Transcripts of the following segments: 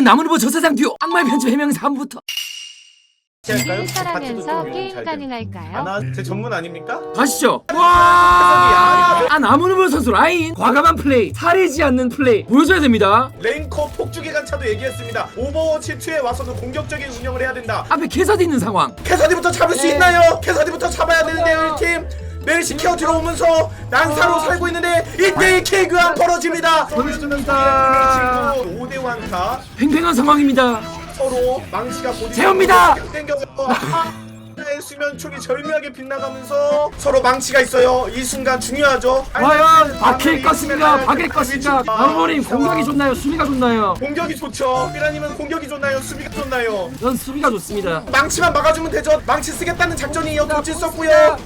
이번에는 나무늘보 저세상 듀오 악마의 편집 해명사 한부터 게임 잘 사라면서 돼요. 게임. 가능할까요? 아나 제 전문 아닙니까? 가시죠 와! 아 나무늘보 선수 라인 과감한 플레이 사리지 않는 플레이 보여줘야 됩니다 랭커 폭주기관차도 얘기했습니다. 오버워치 2에 와서도 공격적인 운영을 해야 된다. 앞에 캐서디 있는 상황 캐서디부터 잡을 수 네. 있나요? 캐서디부터 잡아야 되는데요, 1팀. 멜시 케어 들어오면서 난사로 살고 있는데 이때 킬 교환 벌어집니다. 벌어집니다. 5대 완타 팽팽한 상황입니다 서로 망치가 곧 세웁니다. 땡겨서 수면 총이 절묘하게 빗나가면서 서로 망치가 있어요. 이 순간 중요하죠. 과연 박힐 것인가 박일 것인가 아, 나무님 공격이 좋나요 수비가 좋나요 공격이 좋죠. 삐라님은 공격이 좋나요? 수비가 좋나요? 전 수비가 좋습니다 망치만 막아주면 되죠. 망치 쓰겠다는 작전이에요. 돌진 썼고요.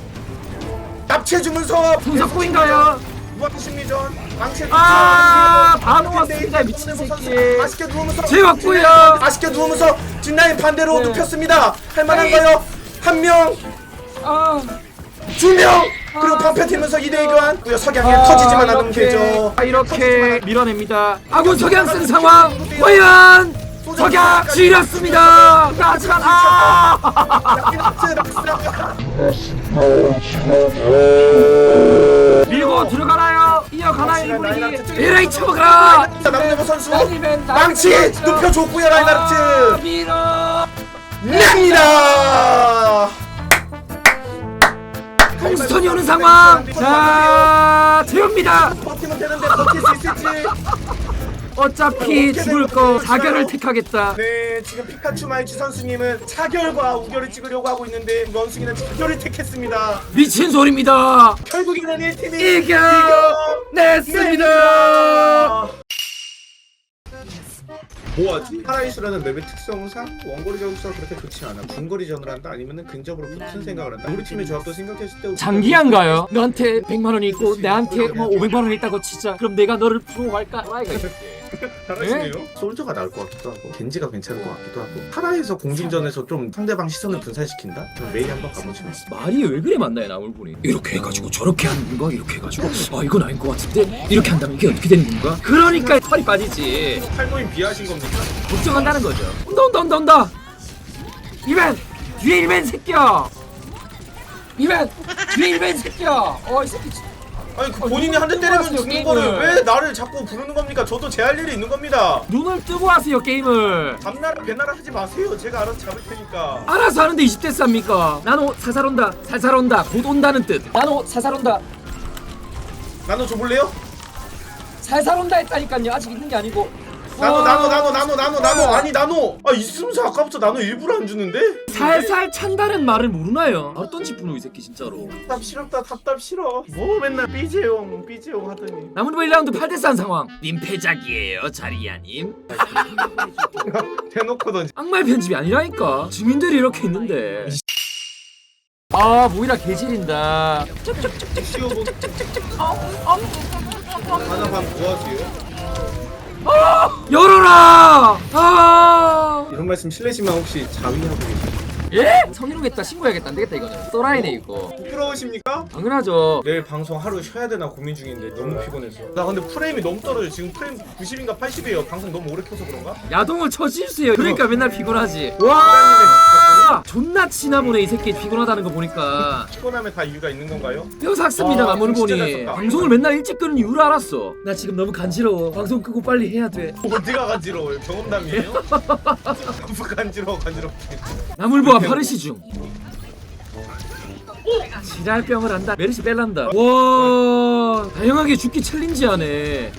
납치해주면서 손석구인가요 무한 심리전 망치 아, 바로 왔습니다, 미친 새끼. 맛있게 누우면서 제 왔고요. 맛있게 누우면서 뒷라인 반대로 네. 눕혔습니다. 할만한가요? 한 명, 아, 두 명, 그리고 방패 튀면서 2대2 교환. 고요 석양에 아, 터지지만 않으면 이렇게, 되죠. 아, 이렇게 밀어냅니다 아군 석양 쓴 상황 과연 석양 지렸습니다. 하지만 아 밀고 들어가나요? 이어가나요 에라이 쳐먹어라 남대모 선수 망치. 눕혀줬고요 아, 라이나르트. 밀어! 냅니다. 공스턴이 오는 상황! 자 재웁니다 어차피 죽을 거 사결을 택하겠다 네, 지금 피카츄 마이치 선수님은 차결과 우결을 찍으려고 하고 있는데 원숭이는 차결을 택했습니다. 미친 소리입니다 결국에는 1팀이 이겨 냈습니다 아. 뭐하지? 파라이스라는 맵의 특성상 원거리 전투가 그렇게 좋지 않아. 중거리 전을 한다 아니면 근접으로 붙은 생각을 한다. 우리 팀의 조합도 생각했을 때 장기한가요? 너한테 100만 원이 있고 나한테 뭐 500만 원이 있다고 치자 그럼 내가 너를 부러워할까? 와이가 이 새끼. 잘하시네요. 솔저가 나을 것 같기도 하고 겐지가 괜찮을 것 같기도 하고. 파라에서 공진전에서 좀 상대방 시선을 분산시킨다? 그럼 메이 한번 가보시면 말이 왜 그래 맞나요 나물보니 이렇게 해가지고 저렇게 하는 건가? 이렇게 해가지고. 아 이건 아닌 것 같은데? 이렇게 한다면 이게 어떻게 되는 건가? 그러니까 털이 빠지지. 탈모인 비하신 겁니까? 걱정한다는 거죠. 온다 온다 온다 온다! 이벤! 뒤에 이벤 새끼야! 이벤! 뒤에 이벤 새끼야! 어이 새끼 진짜. 아니 그 본인이 한 대 때리면 죽는 게임을. 거를 왜 나를 자꾸 부르는 겁니까? 저도 제 할 일이 있는 겁니다. 눈을 뜨고 하세요 게임을 밤나라 배나라 하지 마세요. 제가 알아서 잡을 테니까. 알아서 하는데 20대 쌉니까 나노 살살 온다 살살 온다 곧 온다는 뜻 나노 살살 온다 나눠 줘볼래요? 살살 온다 했다니까요 아직 있는 게 아니고 와. 나눠 나눠 나눠 나눠 나눠 아니 나눠 아 있으면서 아까부터 나눠 일부러 안 주는데? 살살 찬다는 말을 모르나요? 어떤 지푸노 이 새끼 진짜로. 답답 싫었다 답답 싫어. 뭐 맨날 삐지용 삐지용 하더니. 나무르보 1라운드 8대4 상황. 님 패작이에요 자리야님. 대놓고 던지. 악마의 편집이 아니라니까. 증인들이 이렇게 있는데. 아 모이라 개질인다. 시오고 하나 반 구하세요 열어라! 아! 이런 말씀 실례지만 혹시 자위하고 계세요? 예? 성희롱했다 신고해야겠다. 안 되겠다 이거는. 써라이네 이거. 부끄러우십니까? 당연하죠. 내일 방송 하루 쉬어야 되나 고민 중인데 너무 피곤해서. 나 근데 프레임이 너무 떨어져 지금 프레임 90인가 80이에요. 방송 너무 오래 켜서 그런가? 야동을 쳐주세요 그러니까 맨날 피곤하지. 와 와 존나 치나보네 이 새끼 피곤하다는 거 보니까. 피곤함에 다 이유가 있는 건가요? 뼈삭습니다 와, 나무를 진짜 보니 잘. 방송을 맨날 일찍 끄는 이유를 알았어. 나 지금 너무 간지러워. 방송 끄고 빨리 해야 돼. 어디가 간지러워요? 경험담이에요? 너무 간지러워 간지럽게 나물보와 파르시 중. 지랄병을 한다. 메르시 뺄란다. 와 다양하게 죽기 챌린지 하네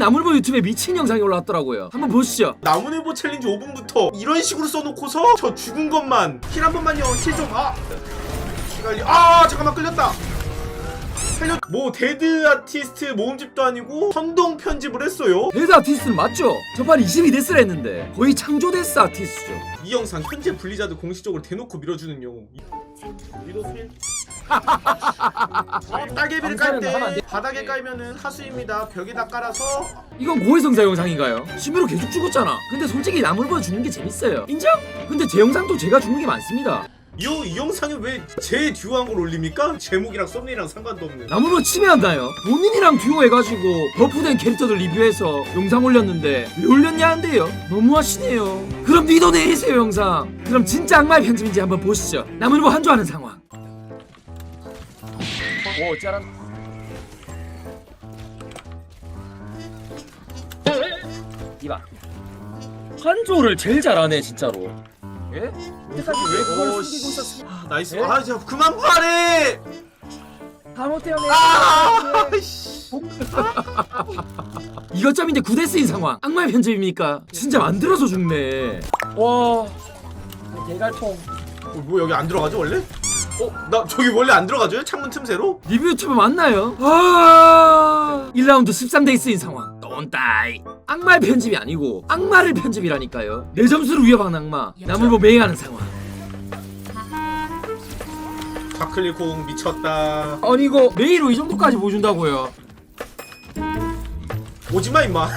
나물보 유튜브에 미친 영상이 올라왔더라고요. 한번 보시죠. 나무늘보 챌린지 5분부터 이런 식으로 써놓고서 저 죽은 것만 힐 한 번만요. 힐 좀 아! 시간이 아! 잠깐만 끌렸다. 살려 뭐 데드 아티스트 모음집도 아니고 선동 편집을 했어요. 데드 아티스트는 맞죠? 저판 22 데스를 했는데 거의 창조 데스 아티스트죠. 이 영상 현재 블리자드 공식적으로 대놓고 밀어주는 영웅 미도필 따개비를 깔 하면 안 때 돼. 바닥에 깔면은 하수입니다 벽에다 깔아서 이건 고해성사 영상인가요? 심으로 계속 죽었잖아 근데 솔직히 나물보다 죽는 게 재밌어요 인정? 근데 제 영상도 제가 죽는 게 많습니다 이, 이 영상에 왜 제 듀오한 걸 올립니까? 제목이랑 썸네일이랑 상관도 없는. 나무로 침해한다요. 본인이랑 듀오 해가지고 버프된 캐릭터들 리뷰해서 영상 올렸는데 왜 올렸냐는데요? 너무하시네요. 그럼 니도 내리세요 영상. 그럼 진짜 악마의 편집인지 한번 보시죠. 나무로 한조하는 상황. 오 짜란 이봐. 한조를 제일 잘하네 진짜로 예? 이때까지 왜 그걸 숨기고 있었어 아, 나이스 예? 아 진짜 그만 말해 다 못해요 아 씨. 이것점인데 9대 스인 상황 악마의 편집입니까? 진짜 만들어서 죽네 와 대갈통 어, 뭐 여기 안 들어가죠 원래? 어? 나 저기 원래 안 들어가죠? 창문 틈새로? 리뷰 유튜브 맞나요? 아 1라운드 13대 스인 상황 돈따이 악마의 편집이 아니고 악마를 편집이라니까요 내 점수를 위협하는 악마 남을 보고 매행하는 상황 좌클릭공 미쳤다 아니 이거 메이로 이 정도까지 보여준다고요 오지마 임마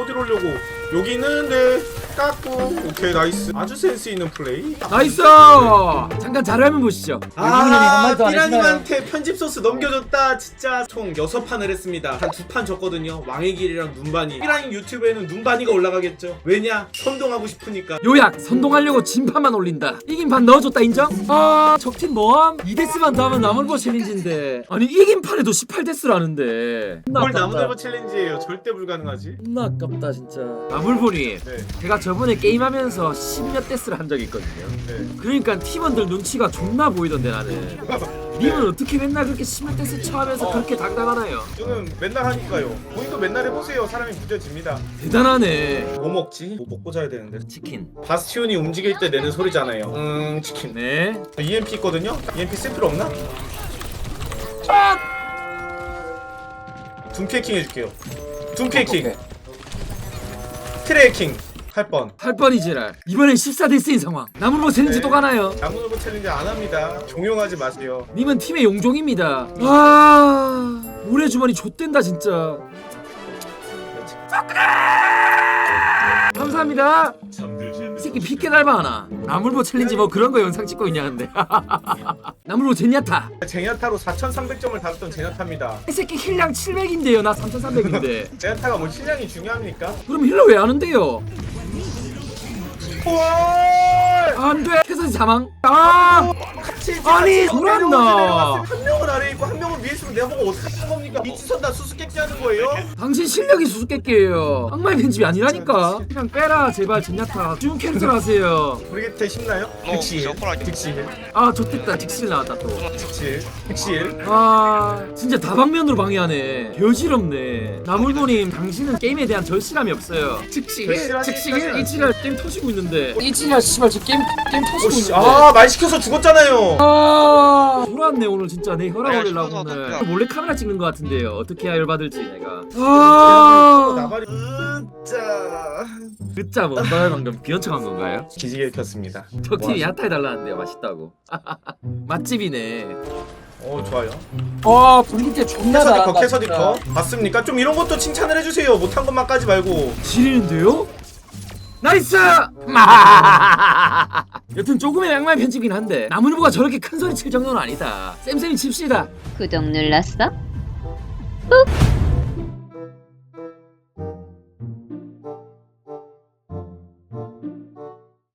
어디로 오려고 여기 있는데 깎고. 오케이 나이스. 아주 센스 있는 플레이. 나이스! 잠깐 자료화면 보시죠. 아 삐라님한테 편집 소스 넘겨줬다. 진짜 총 6판을 했습니다. 한 두 판 졌거든요. 왕의 길이랑 눈반이. 삐라님 유튜브에는 눈반이가 올라가겠죠. 왜냐? 선동하고 싶으니까. 요약 선동하려고 진판만 올린다. 이긴 판 넣어줬다 인정? 아 적팀 뭐함? 2데스만 더 하면 나물보 챌린지인데. 아니 이긴 판에도 18데스라는데. 뭘 나무늘보 챌린지예요. 절대 불가능하지. 존나 아깝다 진짜. 나물보님. 네, 제가 저번에 게임하면서 10몇 데스를 한 적이 있거든요. 네. 그러니까 팀원들 눈치가 존나 보이던데 나는. 님은 어떻게 맨날 그렇게 10몇 데스 쳐하면서 어. 그렇게 당당하나요? 저는 맨날 하니까요. 본인도 맨날 해보세요. 사람이 무뎌집니다. 대단하네. 뭐 먹지? 뭐 먹고 자야 되는데. 치킨. 바스티온이 움직일 때 내는 소리잖아요. 음 치킨. 네. EMP 있거든요? EMP 쓸 필요 없나? 둠 피해킹 해줄게요. 둠 피해킹. 트레이킹 8번 8번이지라 이번엔 14데스인 상황 나물보 챌린지 네. 또 가나요? 나무늘보 챌린지 안 합니다 종용하지 마세요 님은 팀의 용종입니다. 와, 모래 주머니 좆된다 진짜. 감사합니다. 이 새끼 핏게 닮아 하나. 나물보 챌린지 뭐 그런 거 영상 찍고 있냐는데. 나물보 제냐타. 제냐타로 4,300점을 달았던 제냐타입니다 이 새끼 힐량 700인데요. 나 3,300인데. 제냐타가 뭐 실력이 중요합니까? 그럼 힐러 왜 하는데요? 헐! 안 돼. 해서 사망. 아, 같이 아니, 돌았나. 한 명은 아래 있고 한 명은 위에 있으면 내가 보고 어떻게 하는 겁니까? 미치선 다 수수께끼 하는 거예요? 당신 실력이 수수께끼예요. 악마의 편집이 아니라니까. 그냥 빼라 제발 제냐타. 중 캐릭터로 하세요. 브리게트 쉽나요? 어, 저거라니. 득실 아 좋겠다 직실 나왔다 또. 득실 득실 아 진짜 다방면으로 방해하네 여지럽네 나물보님 당신은 게임에 대한 절실함이 없어요 즉시 절실하지, 즉시. 이지랄 게임 터지고 있는데 이지랄 씨발 저 게임 게임 터지고 있는데 아말 시켜서 죽었잖아요 아. 돌아왔네 오늘 진짜. 내 혈압 야, 올리려고 죽어서 오늘. 어떡해. 몰래 카메라 찍는 것 같은데요. 어떻게 해야 열받을지 내가. 아. 아 나발이 으짜. 듣자 뭔가요? 방금 비연청한 건가요? 기지개 켰습니다. 적팀이 야타 해 달라는데요 맛있다고. 맛집이네. 어 좋아요. 아 분위기 존나 캐서디커 캐서디커. 맞습니까? 좀 이런 것도 칭찬을 해주세요. 못한 것만 까지 말고. 지리는데요? 나이스! 여튼 조금의 양말 편집이긴 한데 나무늘보가 저렇게 큰 소리 칠 정도는 아니다 쌤쌤이 칩시다 구독 눌렀어? 꾹!